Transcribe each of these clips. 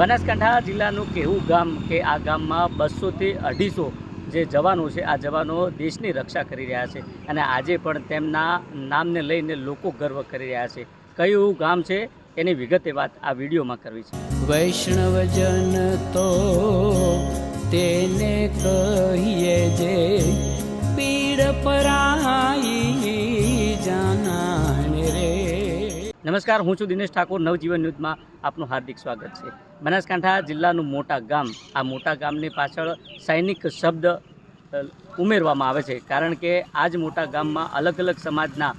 બનાસકાંઠા જિલ્લાનું કેવું ગામ કે આ ગામમાં બસોથી અઢીસો જે જવાનો છે, આ જવાનો દેશની રક્ષા કરી રહ્યા છે અને આજે પણ તેમના નામને લઈને લોકો ગર્વ કરી રહ્યા છે. કયું ગામ છે એની વિગતે વાત આ વિડીયોમાં કરવી છે. વૈષ્ણવજન તો તેને કહીએ જે નમસ્કાર, હું છું દિનેશ ઠાકોર, નવજીવન ન્યૂઝમાં આપનું હાર્દિક સ્વાગત છે. બનાસકાંઠા જિલ્લાનું મોટા ગામ, આ મોટા ગામની પાછળ સૈનિક શબ્દ ઉમેરવામાં આવે છે. કારણ કે આ જ મોટા ગામમાં અલગ અલગ સમાજના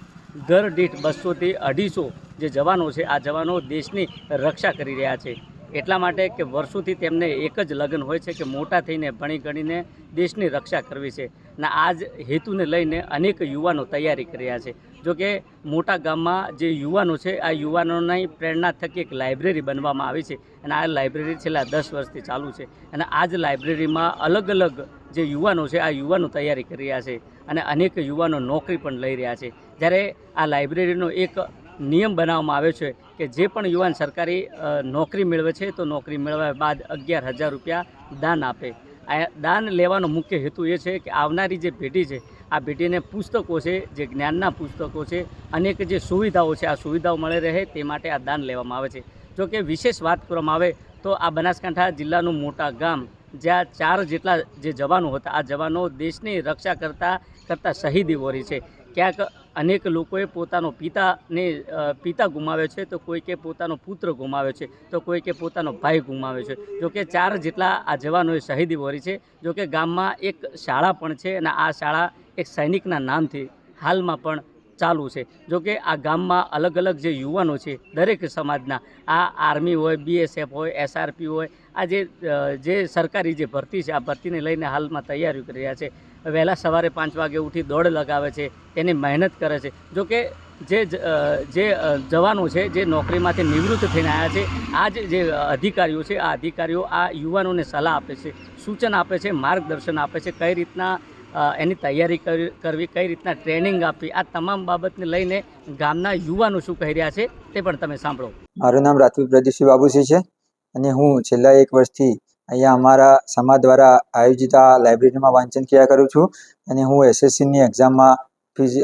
ઘર દીઠ બસોથી અઢીસો જે જવાનો છે, આ જવાનો દેશની રક્ષા કરી રહ્યા છે. એટલા માટે કે વર્ષોથી તેમને એક જ લગ્ન હોય છે કે મોટા થઈને, ભણી ગણીને દેશની રક્ષા કરવી છે. અને આ જ હેતુને લઈને અનેક યુવાનો તૈયારી કરી રહ્યા છે. જો કે મોટા ગામમાં જે યુવાનો છે, આ યુવાનોની પ્રેરણા થકી એક લાઇબ્રેરી બનવામાં આવી છે. અને આ લાઇબ્રેરી છેલ્લા દસ વર્ષથી ચાલુ છે. અને આ જ લાઇબ્રેરીમાં અલગ અલગ જે યુવાનો છે, આ યુવાનો તૈયારી કરી રહ્યા છે. અને અનેક યુવાનો નોકરી પણ લઈ રહ્યા છે. જ્યારે આ લાઇબ્રેરીનો એક નિયમ બનાવવામાં આવ્યો છે કે જે પણ યુવાન સરકારી નોકરી મેળવે છે, તો નોકરી મેળવ્યા બાદ અગિયાર હજાર રૂપિયા દાન આપે. આ દાન લેવાનો મુખ્ય હેતુ એ છે કે આવનારી જે પેઢી છે, આ પેઢીને પુસ્તકો છે, જે જ્ઞાનના પુસ્તકો છે, અનેક જે સુવિધાઓ છે, આ સુવિધાઓ મળે રહે તે માટે આ દાન લેવામાં આવે છે. જો કે વિશેષ વાત કરવામાં આવે તો આ બનાસકાંઠા જિલ્લાનું મોટા ગામ, જ્યાં ચાર જેટલા જે જવાનો હતા, આ જવાનો દેશની રક્ષા કરતા કરતા શહીદી વોરી છે. ક્યાંક અનેક લોકોએ પોતાનો પિતાને પિતા ગુમાવ્યો છે, તો કોઈકે પોતાનો પુત્ર ગુમાવ્યો છે, તો કોઈકે પોતાનો ભાઈ ગુમાવ્યો છે. જો કે ચાર જેટલા આ જવાનોએ શહીદી વોરી છે જોકે ગામમાં એક શાળા પણ છે અને આ શાળા એક સૈનિકના નામથી હાલમાં પણ ચાલુ છે. જોકે આ ગામમાં અલગ અલગ જે યુવાનો છે, દરેક સમાજના, આ આર્મી હોય, બીએસએફ હોય, એસઆરપી હોય, આ જે જે સરકારી જે ભરતી છે, આ ભરતીને લઈને હાલમાં તૈયારી કરી રહ્યા છે. વહેલા સવારે પાંચ વાગે ઉઠી દોડ લગાવે છે, તેની મહેનત કરે છે. જો કે જે જે જવાનો છે, જે નોકરીમાંથી નિવૃત્ત થઈને આવ્યા છે, આ જ અધિકારીઓ છે, આ અધિકારીઓ આ યુવાનોને સલાહ આપે છે, સૂચન આપે છે, માર્ગદર્શન આપે છે, કઈ રીતના એની તૈયારી કરવી કઈ રીતના ટ્રેનિંગ આપવી, આ તમામ બાબતને લઈને ગામના યુવાનો શું કહી રહ્યા છે, તે પણ તમે સાંભળો. મારું નામ રાજપૂત પ્રદીપસિંહ બાબુસિંહ છે, અને હું છેલ્લા એક વર્ષથી અહીંયા અમારા સમાજ દ્વારા આયોજિત આ લાઇબ્રેરીમાં વાંચન ક્રિયા કરું છું. અને હું એસએસસીની એક્ઝામમાં ફિઝી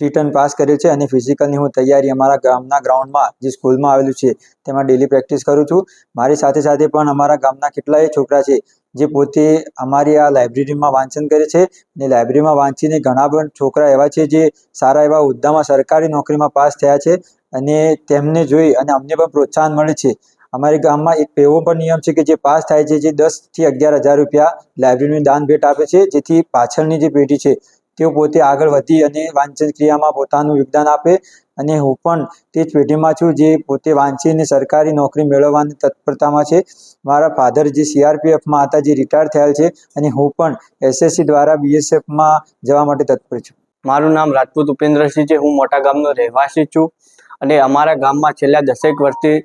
રિટર્ન પાસ કર્યું છે અને ફિઝિકલની હું તૈયારી અમારા ગામના ગ્રાઉન્ડમાં જે સ્કૂલમાં આવેલું છે, તેમાં ડેલી પ્રેક્ટિસ કરું છું. મારી સાથે સાથે પણ અમારા ગામના કેટલાય છોકરા છે, જે પોતે અમારી આ લાઇબ્રેરીમાં વાંચન કરે છે. અને લાઇબ્રેરીમાં વાંચીને ઘણા પણ છોકરા એવા છે, જે સારા એવા હોદ્દામાં સરકારી નોકરીમાં પાસ થયા છે. અને તેમને જોઈ અને અમને પણ પ્રોત્સાહન મળે છે. અમારી ગામમાં એક એવો પણ નિયમ છે કે જે પાસ થાય છે, જે દસથી અગિયાર હજાર રૂપિયા લાઇબ્રેરીની દાન ભેટ આપે છે, જેથી પાછળની જે પેઢી છે, તેઓ પોતે આગળ વધી અને વાંચન ક્રિયામાં પોતાનું યોગદાન આપે. અને હું પણ તે જ પેઢીમાં છું જે પોતે વાંચીને સરકારી નોકરી મેળવવાની તત્પરતામાં છે. મારા ફાધર જે સીઆરપીએફમાં હતા, જે રિટાયર થયેલ છે, અને હું પણ એસએસસી દ્વારા બીએસએફમાં જવા માટે તત્પર છું. મારું નામ રાજપૂત ઉપેન્દ્રસિંહ છે, હું મોટા ગામનો રહેવાસી છું. અને અમારા ગામમાં છેલ્લા દસેક વર્ષથી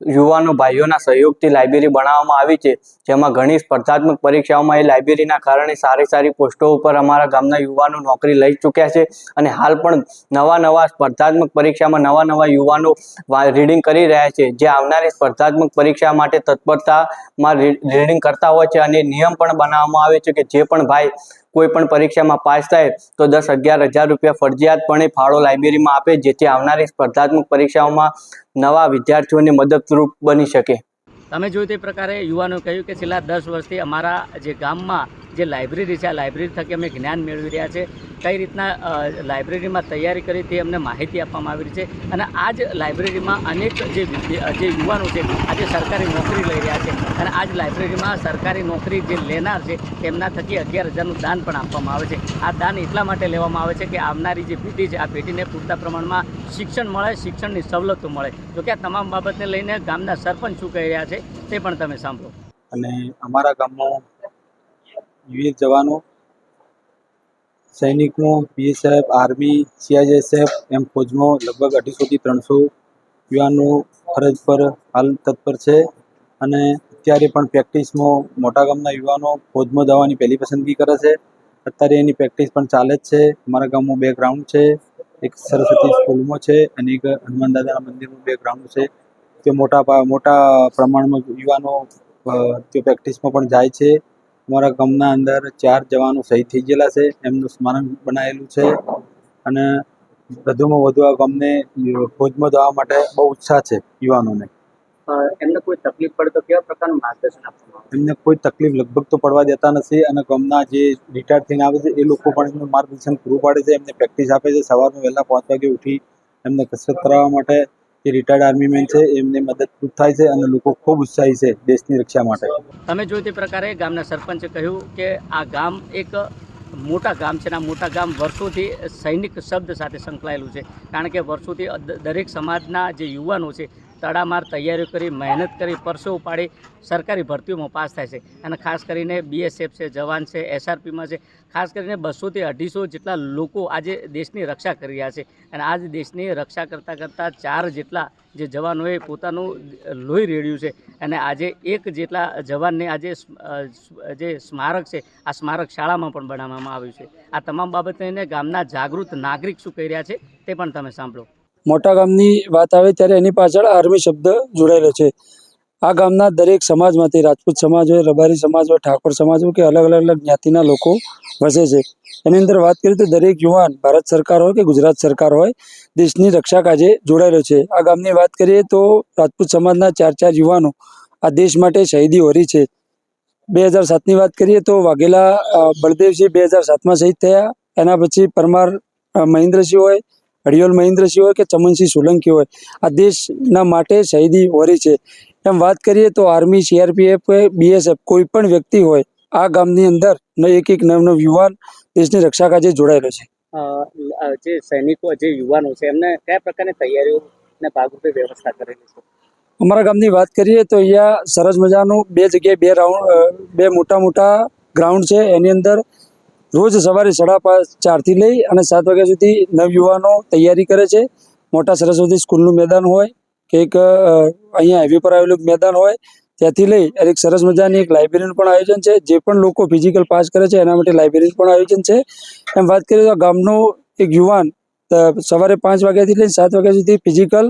યુવાનો ભાઈઓના સહયોગથી લાઇબ્રેરી બનાવવામાં આવી છે. જેમાં ઘણી સ્પર્ધાત્મક પરીક્ષાઓમાં એ લાઇબ્રેરીના કારણે સારી સારી પોસ્ટો ઉપર અમારા ગામના યુવાનો નોકરી લઈ ચૂક્યા છે અને હાલ પણ નવા નવા સ્પર્ધાત્મક પરીક્ષામાં નવા નવા યુવાનો રીડિંગ કરી રહ્યા છે. જે આવનારી સ્પર્ધાત્મક પરીક્ષા માટે તત્પરતામાં રીડિંગ કરતા હોય છે અને નિયમ પણ બનાવવામાં આવે છે કે જે પણ ભાઈ કોઈ પણ પરીક્ષામાં પાસ થાય તો દસ અગિયાર હજાર રૂપિયા ફરજિયાતપણે ફાળો લાઇબ્રેરીમાં આપે, જેથી આવનારી સ્પર્ધાત્મક પરીક્ષાઓમાં નવા વિદ્યાર્થીઓને મદદરૂપ બની શકે. તમે જોયું તે પ્રકારે યુવાનો કહ્યું કે છેલ્લા દસ વર્ષથી અમારા જે ગામમાં જે લાઇબ્રેરી છે, આ લાઇબ્રેરી થકી અમે જ્ઞાન મેળવી રહ્યા છે. કઈ રીતના લાઇબ્રેરીમાં તૈયારી કરી તે અમને માહિતી આપવામાં આવી રહી છે અને આ જ લાઇબ્રેરીમાં અનેક જે જે યુવાનો છે, આજે સરકારી નોકરી લઈ રહ્યા છે અને આ જ લાઇબ્રેરીમાં સરકારી નોકરી જે લેનાર છે તેમના થકી અગિયાર હજારનું દાન પણ આપવામાં આવે છે. આ દાન એટલા માટે લેવામાં આવે છે કે આવનારી જે પેઢી છે, આ પેઢીને પૂરતા પ્રમાણમાં શિક્ષણ મળે, શિક્ષણની સવલતો મળે. જો કે આ તમામ બાબતને લઈને ગામના સરપંચ શું કહી રહ્યા છે તે પણ તમે સાંભળો. અને અમારા ગામમાં વિવિધ જવાનો, સૈનિકનો બીએસએફ આર્મી સીઆઈએસએફ એમ ફોજમાં લગભગ અઢીસોથી ત્રણસો યુવાનો ફરજ પર હાલ તત્પર છે. અને અત્યારે પણ પ્રેક્ટિસમાં મોટા ગામના યુવાનો ફોજમાં જવાની પહેલી પસંદગી કરે છે. અત્યારે એની પ્રેક્ટિસ પણ ચાલે જ છે. અમારા ગામમાં બે ગ્રાઉન્ડ છે. એક સરસ્વતી સ્કૂલમાં છે અને એક હનુમાન દાદાના મંદિરનું બે ગ્રાઉન્ડ છે. તે મોટા મોટા પ્રમાણમાં યુવાનો તે પ્રેક્ટિસમાં પણ જાય છે. અમારા ગામના અંદર ચાર જવાનો શહીદ થઈ ગયેલા છે. એમનું સ્મારક બનાવેલું છે અને વધુમાં વધુ આ ગામને ફોજમાં જવા માટે બહુ ઉત્સાહ છે યુવાનોને. એમને કોઈ તકલીફ પડે તો કેવા પ્રકારનું માર્ગદર્શન આપવામાં એમને કોઈ તકલીફ લગભગ તો પડવા દેતા નથી અને ગામના જે રિટાયર થઈને આવે છે એ લોકો પણ એમનું માર્ગદર્શન પૂરું પાડે છે એમને પ્રેક્ટિસ આપે છે. સવારમાં વહેલા પાંચ વાગે ઉઠી એમને કસરત કરાવવા માટે જે રિટાયર્ડ આર્મી મેન છે, એમને મદદરૂપ થાય છે અને લોકો ખૂબ ઉત્સાહી છે દેશની રક્ષા માટે. તમે જોયું તે પ્રકારે ગામના સરપંચે કહ્યું કે આ ગામ એક મોટા ગામ છે અને આ મોટા ગામ વર્ષોથી સૈનિક શબ્દ સાથે સંકળાયેલું છે. કારણ કે વર્ષોથી દરેક સમાજના જે યુવાનો છે તડામાર તૈયારીઓ કરી, મહેનત કરી, પરસો ઉપાડી સરકારી ભરતીઓમાં પાસ થાય છે. અને ખાસ કરીને બીએસએફ છે, જવાન છે એસઆરપીમાં છે. ખાસ કરીને બસોથી અઢીસો જેટલા લોકો આજે દેશની રક્ષા કરી રહ્યા છે. અને આજ દેશની રક્ષા કરતાં કરતાં ચાર જેટલા જે જવાનોએ પોતાનું લોહી રેડ્યું છે. અને આજે એક જેટલા જવાનને આજે જે સ્મારક છે, આ સ્મારક શાળામાં પણ બનાવવામાં આવ્યું છે. આ તમામ બાબતને ગામના જાગૃત નાગરિક શું કહી રહ્યા છે તે પણ તમે સાંભળો. મોટા ગામની વાત આવે ત્યારે એની પાછળ આર્મી શબ્દ જોડાયેલો છે. આ ગામના દરેક સમાજમાંથી, રાજપૂત સમાજ હોય, રબારી સમાજ હોય, ઠાકોર સમાજ હોય કે અલગ અલગ અલગ જ્ઞાતિના લોકો વસે છે. એની અંદર વાત કરીએ તો દરેક યુવાન ભારત સરકાર હોય કે ગુજરાત સરકાર હોય, દેશની રક્ષા કાજે જોડાયેલો છે. આ ગામની વાત કરીએ તો રાજપૂત સમાજના ચાર ચાર યુવાનો આ દેશ માટે શહીદી હોરી છે. બે હજાર સાતની વાત કરીએ તો વાઘેલા બળદેવસિંહ બે હજાર સાતમાં શહીદ થયા. એના પછી પરમાર મહેન્દ્રસિંહ હોય હરિયોલ મહેન્દ્રસિંહ હોય કે ચમનસિંહ સોલંકી હોય આ દેશના માટે શહીદી વરી છે. એમ વાત કરીએ તો આર્મી સીઆરપીએફ કે બીએસએફ કોઈ પણ વ્યક્તિ હોય આ ગામની અંદર ન એક એક નવ નવ યુવાન દેશની રક્ષા કાજે જોડાયેલો છે. જે સૈનિકો જે યુવાનો છે એમને કયા પ્રકારની તૈયારીઓને ભાગરૂપે વ્યવસ્થા કરેલી છે? અમારા ગામની વાત કરીએ તો અહીંયા સરસ મજાનું બે જગ્યાએ બે રાઉન્ડ બે મોટા મોટા ગ્રાઉન્ડ છે. એની અંદર રોજ સવારે સાડા પાંચ, ચારથી લઈ અને સાત વાગ્યા સુધી નવયુવાનો તૈયારી કરે છે. મોટા સરસ્વતી સ્કૂલનું મેદાન હોય કે એક અહીંયા હાઈવે પર આવેલું મેદાન હોય, ત્યાંથી લઈ અને એક સરસ મજાની એક લાઇબ્રેરીનું પણ આયોજન છે, જે પણ લોકો ફિઝિકલ પાસ કરે છે, એના માટે લાઇબ્રેરી પણ આયોજન છે. એમ વાત કરીએ તો ગામનો એક યુવાન સવારે પાંચ વાગ્યાથી લઈને સાત વાગ્યા સુધી ફિઝિકલ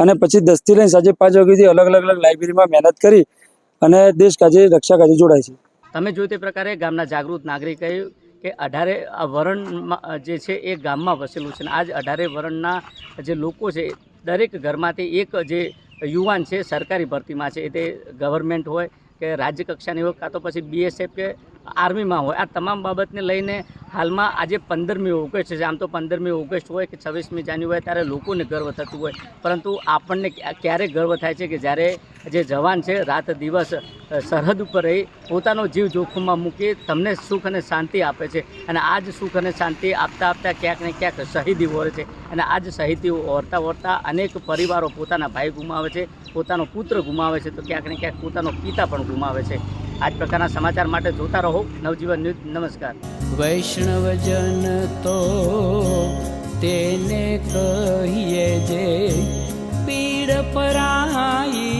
અને પછી દસથી લઈને સાંજે પાંચ વાગ્યા સુધી અલગ અલગ અલગ લાઇબ્રેરીમાં મહેનત કરી અને દેશ કાજે રક્ષા કાજે જોડાય છે. તમે જોઈ તે પ્રકારે ગામના જાગૃત નાગરિક કહ્યું કે અઢારે વરણમાં જે છે એ ગામમાં વસેલું છે અને આજ અઢારે વરણના જે લોકો છે, દરેક ઘરમાંથી એક જે યુવાન છે, સરકારી ભરતીમાં છે તે ગવર્મેન્ટ હોય કે રાજ્ય કક્ષાની હોય, કાં તો પછી બીએસએફ કે આર્મીમાં હોય. આ તમામ બાબતને લઈને હાલમાં આજે પંદરમી ઓગસ્ટ છે. આમ તો પંદરમી ઓગસ્ટ હોય કે છવ્વીસમી જાન્યુઆરી ત્યારે લોકોને ગર્વ થતું હોય. પરંતુ આપણને ક્યારેક ક્યારે ગર્વ થાય છે કે જ્યારે જે જવાન છે, રાત દિવસ સરહદ ઉપર રહી, પોતાનો જીવ જોખમમાં મૂકી તમને સુખ અને શાંતિ આપે છે. અને આ જ સુખ અને શાંતિ આપતા આપતા ક્યાંક ને ક્યાંક શહીદી વળે છે. અને આ જ શહીદી ઓરતા ઓરતા અનેક પરિવારો પોતાના ભાઈ ગુમાવે છે, પોતાનો પુત્ર ગુમાવે છે. તો ક્યાંક ને ક્યાંક પોતાનો પિતા પણ ગુમાવે છે. આ જ પ્રકારના સમાચાર માટે જોતા રહો. નવજીવન ન્યૂઝ, નમસ્કાર. વૈષ્ણવજન તો તેને કહીએ જે, પીડ પરાઈ